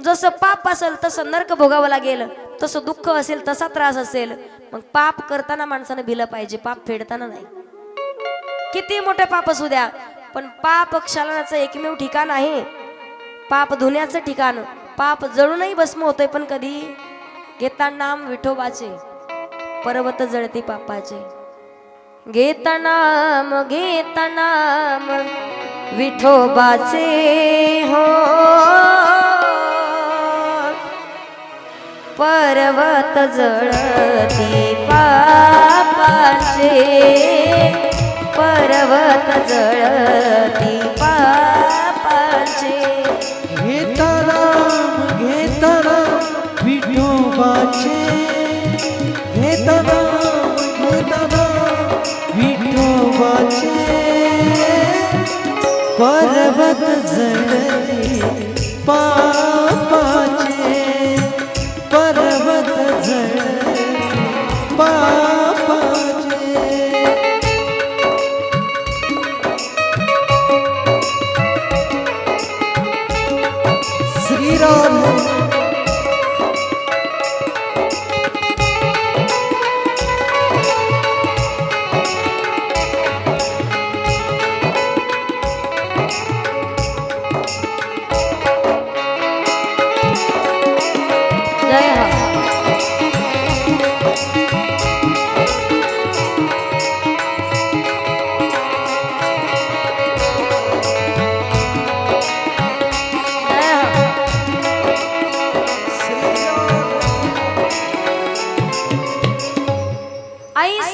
जसं पाप असेल तसं नरक भोगावं लागेल. तसं दुःख असेल तसा त्रास असेल. मग पाप करताना माणसानं भिलं पाहिजे पाप फेडताना नाही. किती मोठे पाप असू द्या पण पाप क्षालनाचं एकमेव ठिकाण आहे. पाप धुण्याचं ठिकाण. पाप जळूनही भस्म होतोय पण कधी? घेता नाम विठोबाचे पर्वत जळती पापाचे. घेता नाम घेता नाम विठोबाचे हो. पर्वत जळती पापाचे. पर्वत जळती पापाचे. घेता राम घेता विठोबाचे. घेता राम विठोबाचे. पर्वत जळते पा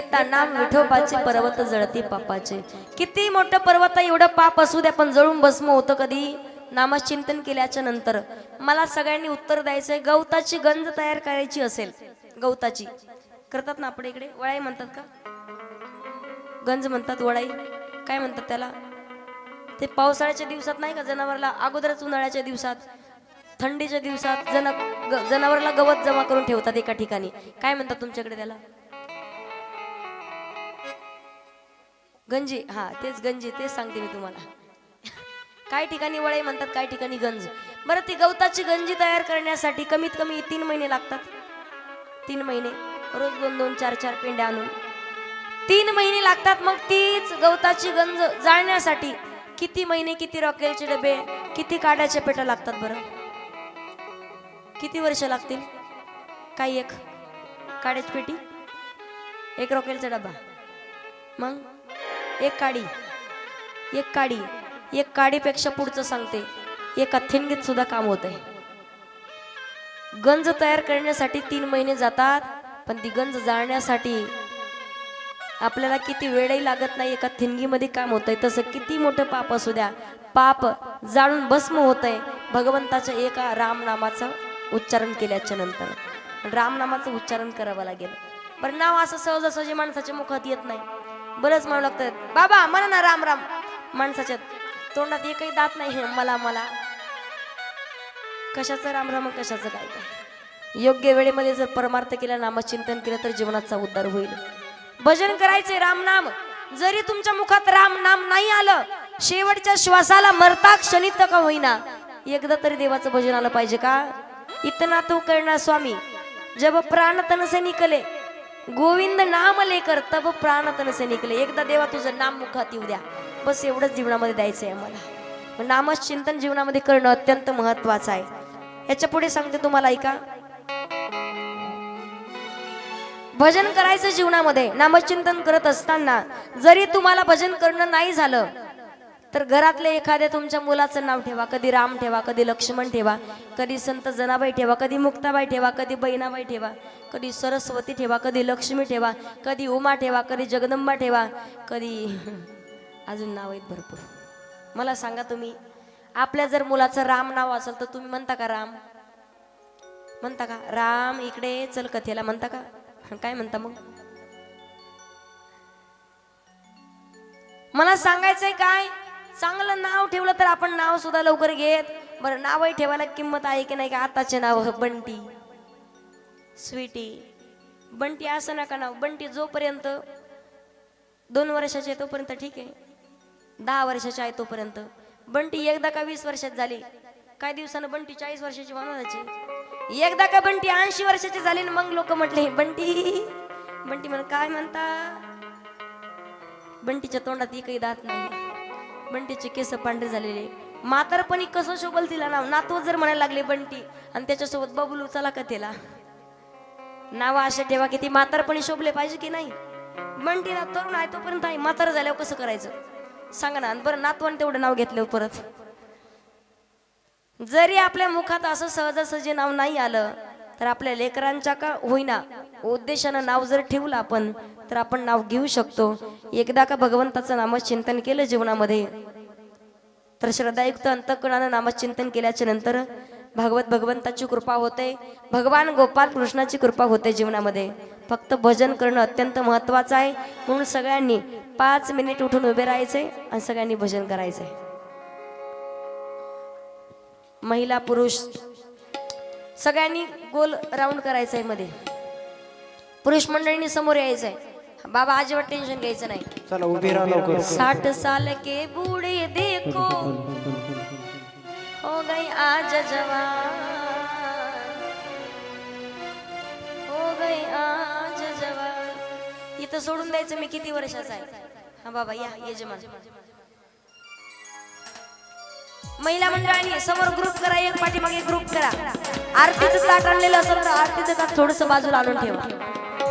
घेता नाम विठोबाचे पर्वत जळते पापाचे. किती मोठं पर्वत आहे, एवढं पाप असू द्या पण जळून भस्म होतं कधी? नामचिंतन केल्याच्यानंतर. मला सगळ्यांनी उत्तर द्यायचंय गवताची गंज तयार करायची असेल गवताची. करतात ना आपण इकडे? वळाई म्हणतात का? गंज म्हणतात वळाई. काय म्हणतात त्याला? ते पावसाळ्याच्या दिवसात नाही का जनावरला अगोदरच उन्हाळ्याच्या दिवसात? थंडीच्या दिवसात जन जनावरला गवत जमा करून ठेवतात एका ठिकाणी. काय म्हणतात तुमच्याकडे त्याला? गंजी हां तेच गंजी तेच सांगते मी तुम्हाला. काही ठिकाणी वळे म्हणतात काही ठिकाणी गंज. बरं ती गवताची गंजी तयार करण्यासाठी कमीत कमी तीन महिने लागतात. तीन महिने रोज दोन दोन चार चार पेंड्या आणून. तीन महिने लागतात मग तीच गवताची गंज जाळण्यासाठी किती महिने किती रॉकेलचे डबे किती काड्याच्या पेट्या लागतात बरं? किती वर्ष लागतील? काही एक. काड्याची पेटी? एक रॉकेलचा डबा. मग? एक काडी एक काडी एक काडीपेक्षा पुढचं सांगते एका थिनगीत सुद्धा काम होत आहे गंज तयार करण्यासाठी तीन महिने जातात पण ती गंज जाळण्यासाठी आपल्याला किती वेळही लागत नाही एका थिणगीमध्ये काम होतंय. तसं किती मोठं पाप असू द्या. पाप जाळून भस्म होत आहे भगवंताच्या एका रामनामाचं उच्चारण केल्याच्यानंतर. रामनामाचं उच्चारण करावं लागेल. पण नाव असं सहजासहजी माणसाच्या मुखात येत नाही. बरंच म्हणू लागतं. बाबा म्हणा ना राम राम. माणसाच्या तोंडात एकही दात नाही हे मला मला. कशाचं राम राम कशाचं काय काय योग्य वेळेमध्ये जर परमार्थ केला नामचिंतन केलं तर जीवनाचा उद्धार होईल. भजन करायचे रामनाम जरी तुमच्या मुखात राम नाम नाही आलं शेवटच्या श्वासाला मरता क्षणी का होईना? एकदा तरी देवाचं भजन आलं पाहिजे का? इतना तू करणार स्वामी. जब प्राण तनसे निकले गोविंद नाम लेकर तब प्राण तन निकले. एकदा देवा तुझं नाम मुखात येऊ द्या. बस एवढंच जीवनामध्ये द्यायचं आहे आम्हाला. नामच चिंतन जीवनामध्ये करणं अत्यंत महत्वाचं आहे. याच्यापुढे सांगते तुम्हाला ऐका. भजन करायचं जीवनामध्ये नामचिंतन करत असताना जरी तुम्हाला भजन करणं नाही झालं तर घरातल्या एखाद्या तुमच्या मुलाचं नाव ठेवा कधी राम ठेवा कधी लक्ष्मण ठेवा कधी संत जनाबाई ठेवा कधी मुक्ताबाई ठेवा कधी बहिणाबाई ठेवा कधी सरस्वती ठेवा कधी लक्ष्मी ठेवा कधी उमा ठेवा कधी जगदंबा ठेवा कधी अजून नाव आहेत भरपूर मला सांगा तुम्ही आपल्या जर मुलाचं राम नाव असेल तर तुम्ही म्हणता का राम म्हणता का राम इकडे चल कथेला म्हणता का काय म्हणता मग मला सांगायचंय काय चांगलं नाव ठेवलं तर आपण नाव सुद्धा लवकर घेत. बरं नावही ठेवायला किंमत आहे की नाही का? आताचे नाव बंटी. स्वीटी. बंटी असं नका नाव. बंटी जोपर्यंत दोन वर्षाचे आहे तोपर्यंत ठीक आहे. दहा वर्षाचे आहे तोपर्यंत. बंटी एकदा का वीस वर्षात झाली? काही दिवसानं बंटी चाळीस वर्षाची होणारची एकदा का बंटी ऐंशी वर्षाची झाली ना मग लोक म्हटले बंटी बंटी म्हण काय म्हणता? बंटीच्या तोंडात एकही दात नाही. पण तिचे केस पांढरे झालेले. म्हातारपणी कसं शोभल तिला नाव? नातू जर म्हणायला लागले बंटी आणि त्याच्यासोबत बबलू चला का तिला नाव असे ठेवा की ती म्हातारपणी शोभले पाहिजे की नाही? बंटीला तरुण आहे तोपर्यंत आहे म्हातार झाल्यावर कसं करायचं? सांगा ना बरं नातवान तेवढं नाव घेतलं परत. जरी आपल्या मुखात असं सहजासहजी नाव नाही आलं तर आपल्या लेकरांच्या का होईना उद्देशानं नाव जर ठेवलं आपण तर आपण नाव घेऊ शकतो. एकदा का भगवंताचं नामचिंतन केलं जीवनामध्ये तर श्रद्धायुक्त अंतकणानं नामचिंतन केल्याच्यानंतर भागवत भगवंताची कृपा होते. भगवान गोपाल कृष्णाची कृपा होते जीवनामध्ये. फक्त भजन करणं अत्यंत महत्वाचं आहे. म्हणून सगळ्यांनी पाच मिनिट उठून उभे राहायचे आणि सगळ्यांनी भजन करायचंय महिला पुरुष सगळ्यांनी गोल राऊंड करायचंयमध्ये. पुरुष मंडळींनी समोर यायचंय. बाबा अजिबात टेन्शन घ्यायचं नाही. चला उभी राहा लवकर. साठ साल के बूढ़े देखो। हो गई आज जवान। हो गई आज जवान। इथं सोडून द्यायचं मी किती वर्षाचा आहे? हा बाबा या यजमान. महिला मंडळांनी समोर ग्रुप करा एक पाठीमागे ग्रुप करा. आरतीचं ताट आणलेलं असेल तर आरतीचं ताट थोडस बाजूला आणून ठेवा.